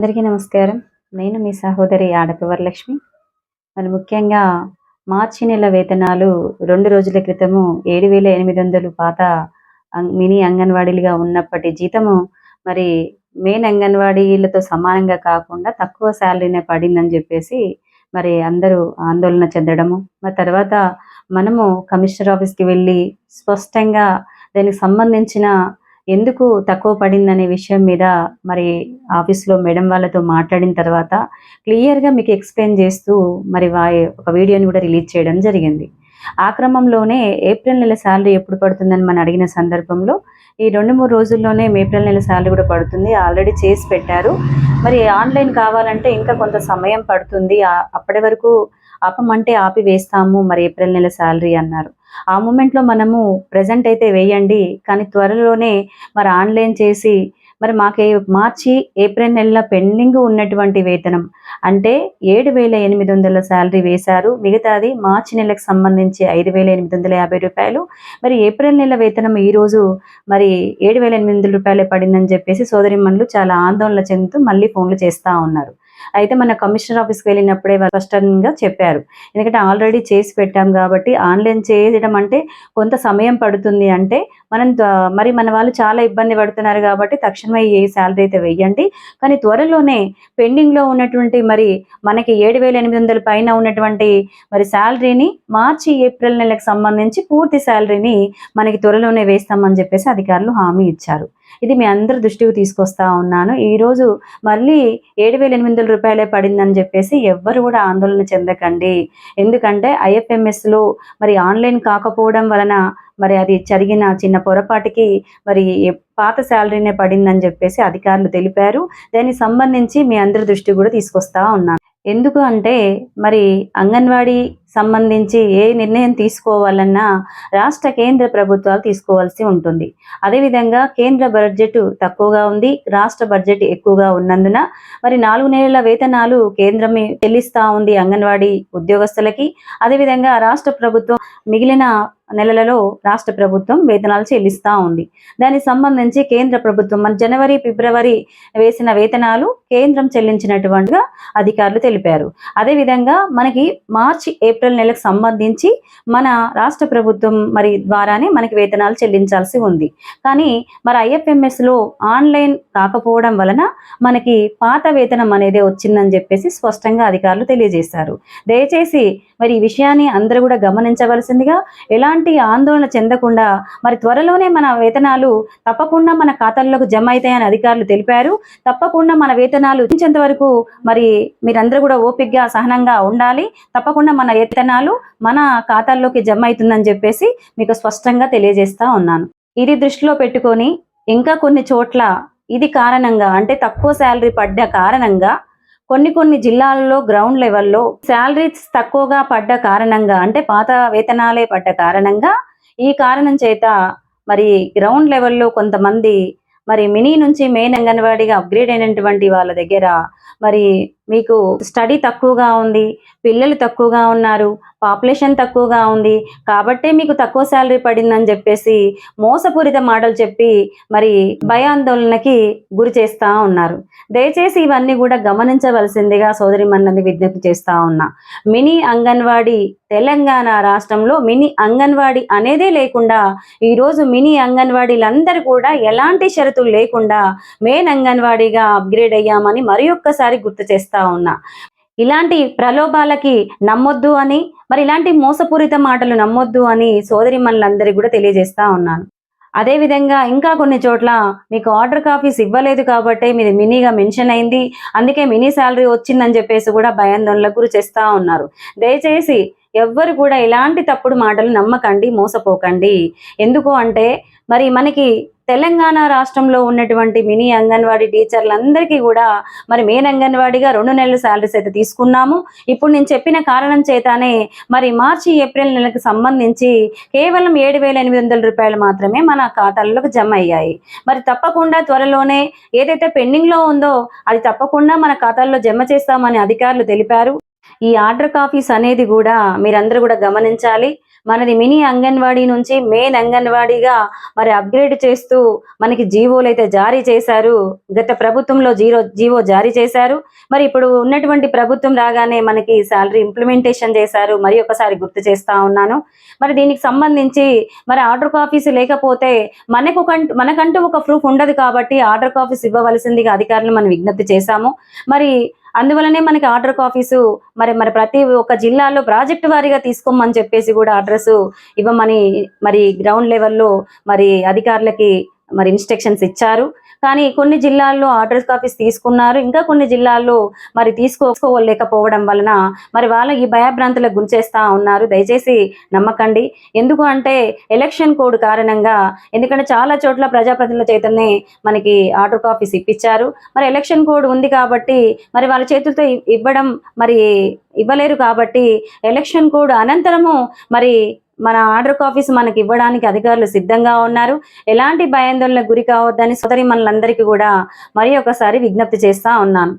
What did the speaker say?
అందరికీ నమస్కారం. నేను మీ సహోదరి ఆడపవరలక్ష్మి. మరి ముఖ్యంగా మార్చి నెల వేతనాలు రెండు రోజుల క్రితము ఏడు వేల ఎనిమిది వందలు పాత మినీ అంగన్వాడీలుగా ఉన్నప్పటి జీతము మరి మెయిన్ అంగన్వాడీలతో సమానంగా కాకుండా తక్కువ శాలరీనే పడిందని చెప్పేసి మరి అందరూ ఆందోళన చెందడము. మరి తర్వాత మనము కమిషనర్ ఆఫీస్కి వెళ్ళి స్పష్టంగా దానికి సంబంధించిన ఎందుకు తక్కువ పడిందనే విషయం మీద మరి ఆఫీస్లో మేడం వాళ్ళతో మాట్లాడిన తర్వాత క్లియర్గా మీకు ఎక్స్ప్లెయిన్ చేస్తూ మరి వా ఒక వీడియోని కూడా రిలీజ్ చేయడం జరిగింది. ఆ క్రమంలోనే ఏప్రిల్ నెల శాలరీ ఎప్పుడు పడుతుందని మనం అడిగిన సందర్భంలో ఈ రెండు మూడు రోజుల్లోనే ఏప్రిల్ నెల శాలరీ కూడా పడుతుంది. ఆల్రెడీ చేసి పెట్టారు. మరి ఆన్లైన్ కావాలంటే ఇంకా కొంత సమయం పడుతుంది. అప్పటి వరకు ఆపమంటే ఆపి వేస్తాము మరి ఏప్రిల్ నెల శాలరీ అన్నారు. ఆ మూమెంట్లో మనము ప్రజెంట్ అయితే వేయండి కానీ త్వరలోనే మరి ఆన్లైన్ చేసి మరి మాకే మార్చి ఏప్రిల్ నెలలో పెండింగ్ ఉన్నటువంటి వేతనం. అంటే ఏడు వేల ఎనిమిది వందల శాలరీ వేశారు. మిగతాది మార్చి నెలకు సంబంధించి ఐదు వేల ఎనిమిది వందల యాభై రూపాయలు. మరి ఏప్రిల్ నెల వేతనం ఈరోజు మరి ఏడు వేల ఎనిమిది వందల రూపాయలే పడిందని చెప్పేసి సోదరిమణులు చాలా ఆందోళన చెందుతూ మళ్ళీ ఫోన్లు చేస్తూ ఉన్నారు. అయితే మన కమిషనర్ ఆఫీస్కి వెళ్ళినప్పుడే స్పష్టంగా చెప్పారు. ఎందుకంటే ఆల్రెడీ చేసి పెట్టాం కాబట్టి ఆన్లైన్ చేయడం అంటే కొంత సమయం పడుతుంది అంటే మనం మరి మన వాళ్ళు చాలా ఇబ్బంది పడుతున్నారు కాబట్టి తక్షణమే ఏ శాలరీ అయితే వెయ్యండి. కానీ త్వరలోనే పెండింగ్లో ఉన్నటువంటి మరి మనకి ఏడు వేల ఎనిమిది వందల పైన ఉన్నటువంటి మరి శాలరీని మార్చి ఏప్రిల్ నెలకు సంబంధించి పూర్తి శాలరీని మనకి త్వరలోనే వేస్తామని చెప్పేసి అధికారులు హామీ ఇచ్చారు. ఇది మీ అందరి దృష్టికి తీసుకొస్తా ఉన్నాను. ఈరోజు మళ్ళీ ఏడు వేల ఎనిమిది వందల రూపాయలే పడిందని చెప్పేసి ఎవ్వరు కూడా ఆందోళన చెందకండి. ఎందుకంటే ఐఎఫ్ఎంఎస్లో మరి ఆన్లైన్ కాకపోవడం వలన మరి అది జరిగిన చిన్న పొరపాటుకి మరి పాత శాలరీనే పడిందని చెప్పేసి అధికారులు తెలిపారు. దానికి సంబంధించి మీ అందరి దృష్టి కూడా తీసుకొస్తా ఉన్నాను. ఎందుకు అంటే మరి అంగన్వాడీ సంబంధించి ఏ నిర్ణయం తీసుకోవాలన్నా రాష్ట్ర కేంద్ర ప్రభుత్వాలు తీసుకోవాల్సి ఉంటుంది. అదేవిధంగా కేంద్ర బడ్జెట్ తక్కువగా ఉంది రాష్ట్ర బడ్జెట్ ఎక్కువగా ఉన్నందున మరి నాలుగు నెలల వేతనాలు కేంద్రం చెల్లిస్తా ఉంది అంగన్వాడీ ఉద్యోగస్తులకి. అదేవిధంగా రాష్ట్ర ప్రభుత్వం మిగిలిన నెలలలో రాష్ట్ర ప్రభుత్వం వేతనాలు చెల్లిస్తూ ఉంది. దానికి సంబంధించి కేంద్ర ప్రభుత్వం మన జనవరి ఫిబ్రవరి వేసిన వేతనాలు కేంద్రం చెల్లించినటువంటిగా అధికారులు తెలిపారు. అదేవిధంగా మనకి మార్చి ఏప్రిల్ నెలకు సంబంధించి మన రాష్ట్ర ప్రభుత్వం మరి ద్వారానే మనకి వేతనాలు చెల్లించాల్సి ఉంది. కానీ మరి ఐఎఫ్ఎంఎస్లో ఆన్లైన్ కాకపోవడం వలన మనకి పాత వేతనం అనేది వచ్చిందని చెప్పేసి స్పష్టంగా అధికారులు తెలియజేశారు. దయచేసి మరి ఈ విషయాన్ని అందరూ కూడా గమనించవలసిందిగా ఎలాంటి ఆందోళన చెందకుండా మరి త్వరలోనే మన వేతనాలు తప్పకుండా మన ఖాతాల్లోకి జమ అవుతాయని అధికారులు తెలిపారు. తప్పకుండా మన వేతనాలు ఇచ్చేంత వరకు మరి మీరందరూ కూడా ఓపిక్గా సహనంగా ఉండాలి. తప్పకుండా మన వేతనాలు మన ఖాతాల్లోకి జమ అవుతుందని చెప్పేసి మీకు స్పష్టంగా తెలియజేస్తా ఉన్నాను. ఇది దృష్టిలో పెట్టుకొని ఇంకా కొన్ని చోట్ల ఇది కారణంగా అంటే తక్కువ శాలరీ పడ్డ కారణంగా కొన్ని కొన్ని జిల్లాల్లో గ్రౌండ్ లెవెల్లో శాలరీస్ తక్కువగా పడ్డ కారణంగా అంటే పాత వేతనాలే పడ్డ కారణంగా ఈ కారణం చేత మరి గ్రౌండ్ లెవెల్లో కొంతమంది మరి మినీ నుంచి మెయిన్ అంగన్వాడీగా అప్గ్రేడ్ అయినటువంటి వాళ్ళ దగ్గర మరి మీకు స్టడీ తక్కువగా ఉంది పిల్లలు తక్కువగా ఉన్నారు పాపులేషన్ తక్కువగా ఉంది కాబట్టే మీకు తక్కువ శాలరీ పడిందని చెప్పేసి మోసపూరిత మాటలు చెప్పి మరి భయాందోళనకి గురి చేస్తా ఉన్నారు. దయచేసి ఇవన్నీ కూడా గమనించవలసిందిగా సోదరి మన్నది విజ్ఞప్తి చేస్తూ ఉన్నా. మినీ అంగన్వాడీ తెలంగాణ రాష్ట్రంలో మినీ అంగన్వాడీ అనేదే లేకుండా ఈరోజు మినీ అంగన్వాడీలందరూ కూడా ఎలాంటి షరతులు లేకుండా మెయిన్ అంగన్వాడీగా అప్గ్రేడ్ అయ్యామని మరి ఒక్కసారి గుర్తు చేస్తా ఉన్నా. ఇలాంటి ప్రలోభాలకి నమ్మొద్దు అని మరి ఇలాంటి మోసపూరిత మాటలు నమ్మొద్దు అని సోదరి మనలందరికీ కూడా తెలియజేస్తా ఉన్నాను. అదేవిధంగా ఇంకా కొన్ని చోట్ల మీకు ఆర్డర్ కాపీస్ ఇవ్వలేదు కాబట్టి మీది మినీగా మెన్షన్ అయింది. అందుకే మినీ శాలరీ వచ్చిందని చెప్పేసి కూడా భయాందోళనలకు గురి చేస్తా ఉన్నారు. దయచేసి ఎవ్వరు కూడా ఇలాంటి తప్పుడు మాటలు నమ్మకండి మోసపోకండి. ఎందుకు అంటే మరి మనకి తెలంగాణ రాష్ట్రంలో ఉన్నటువంటి మినీ అంగన్వాడీ టీచర్లందరికీ కూడా మరి మెయిన్ అంగన్వాడీగా రెండు నెలల శాలరీస్ అయితే తీసుకున్నాము. ఇప్పుడు నేను చెప్పిన కారణం చేతనే మరి మార్చి ఏప్రిల్ నెలకు సంబంధించి కేవలం ఏడు వేల ఎనిమిది వందల రూపాయలు మాత్రమే మన ఖాతాల్లోకి జమ అయ్యాయి. మరి తప్పకుండా త్వరలోనే ఏదైతే పెండింగ్లో ఉందో అది తప్పకుండా మన ఖాతాల్లో జమ చేస్తామని అధికారులు తెలిపారు. ఈ ఆర్డర్ కాపీస్ అనేది కూడా మీరందరూ కూడా గమనించాలి. మనది మినీ అంగన్వాడీ నుంచి మెయిన్ అంగన్వాడీగా మరి అప్గ్రేడ్ చేస్తూ మనకి జీవోలు అయితే జారీ చేశారు. గత ప్రభుత్వంలో జీరో జీవో జారీ చేశారు. మరి ఇప్పుడు ఉన్నటువంటి ప్రభుత్వం రాగానే మనకి శాలరీ ఇంప్లిమెంటేషన్ చేశారు. మరి ఒకసారి గుర్తు చేస్తా ఉన్నాను. మరి దీనికి సంబంధించి మరి ఆర్డర్ కాపీస్ లేకపోతే మనకు కంటూ మనకంటూ ఒక ప్రూఫ్ ఉండదు కాబట్టి ఆర్డర్ కాపీస్ ఇవ్వవలసిందిగా అధికారులు మనం విజ్ఞప్తి చేశాము. మరి అందువలనే మనకి ఆర్డర్ ఆఫీసు మరి మరి ప్రతి ఒక్క జిల్లాలో ప్రాజెక్ట్ వారీగా తీసుకోమని చెప్పేసి కూడా అడ్రస్ ఇవ్వమని మరి గ్రౌండ్ లెవెల్లో మరి అధికారులకి మరి ఇన్స్ట్రక్షన్స్ ఇచ్చారు. కానీ కొన్ని జిల్లాల్లో ఆర్డర్ కాపీస్ తీసుకున్నారు. ఇంకా కొన్ని జిల్లాల్లో మరి తీసుకోలేకపోవడం వలన మరి వాళ్ళు ఈ భయభ్రాంతులకు గురిచేస్తా ఉన్నారు. దయచేసి నమ్మకండి. ఎందుకు అంటే ఎలక్షన్ కోడ్ కారణంగా ఎందుకంటే చాలా చోట్ల ప్రజాప్రతినిధుల చేతనే మనకి ఆర్డర్ కాపీస్ ఇప్పించారు. మరి ఎలక్షన్ కోడ్ ఉంది కాబట్టి మరి వాళ్ళ చేతులతో ఇవ్వడం మరి ఇవ్వలేరు కాబట్టి ఎలక్షన్ కోడ్ అనంతరము మరి మన ఆర్డర్ కాపీస్ మనకి ఇవ్వడానికి అధికారులు సిద్ధంగా ఉన్నారు. ఎలాంటి భయాందోళనకు గురి కావద్దని సోదరి మనలందరికీ కూడా మరి ఒకసారి విజ్ఞప్తి చేస్తా ఉన్నాను.